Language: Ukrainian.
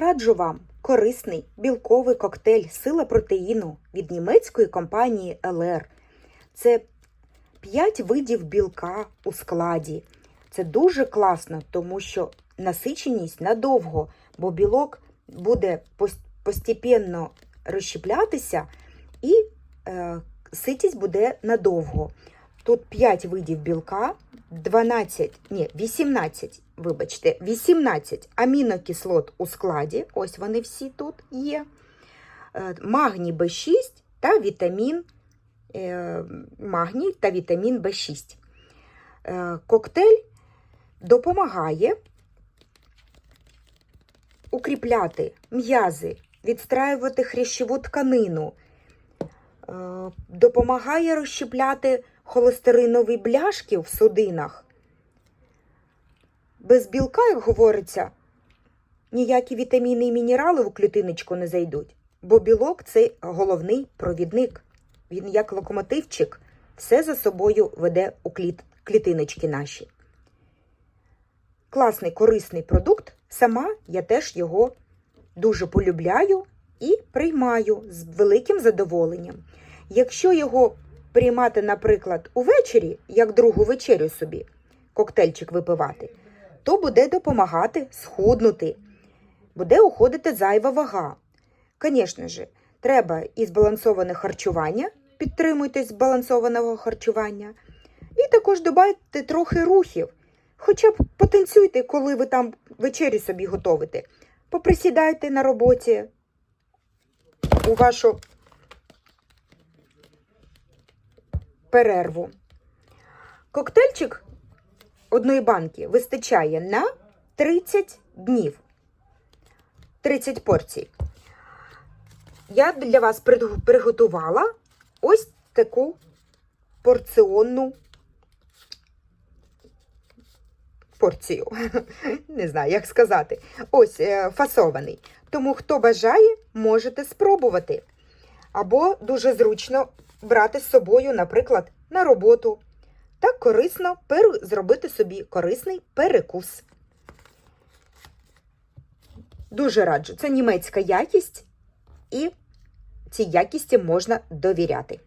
Раджу вам корисний білковий коктейль Сила протеїну від німецької компанії LR. Це 5 видів білка у складі. Це дуже класно, тому що насиченість надовго, бо білок буде постепенно розщеплятися і е, ситість буде надовго. Тут 5 видів білка, 12, ні, 18, вибачте, 18 амінокислот у складі, ось вони всі тут є. Е, Магній В6 та вітамін е, магній та вітамін В6. Е, Коктейль допомагає укріпляти м'язи, відстраювати хрящову тканину, допомагає розщепляти холестеринові бляшки в судинах. Без білка, як говориться, ніякі вітаміни і мінерали в клітиночку не зайдуть, бо білок це головний провідник. Він як локомотивчик все за собою веде у кліт, клітиночки наші. Класний корисний продукт. Сама я теж його дуже полюбляю і приймаю з великим задоволенням. Якщо його приймати, наприклад, увечері, як другу вечерю собі, коктейльчик випивати, то буде допомагати схуднути, буде уходити зайва вага. Звісно ж, треба і збалансоване харчування, підтримуйтесь збалансованого харчування, і також додайте трохи рухів. Хоча б потанцюйте, коли ви там вечерю собі готовите. Поприсідайте на роботі у вашу перерву. Коктейльчик одної банки вистачає на 30 днів. 30 порцій. Я для вас приготувала ось таку порціонну порцію. Не знаю, як сказати. Ось е, фасований. Тому, хто бажає, можете спробувати. Або дуже зручно брати з собою, наприклад, на роботу. Так корисно зробити собі корисний перекус. Дуже раджу. Це німецька якість, і цій якісті можна довіряти.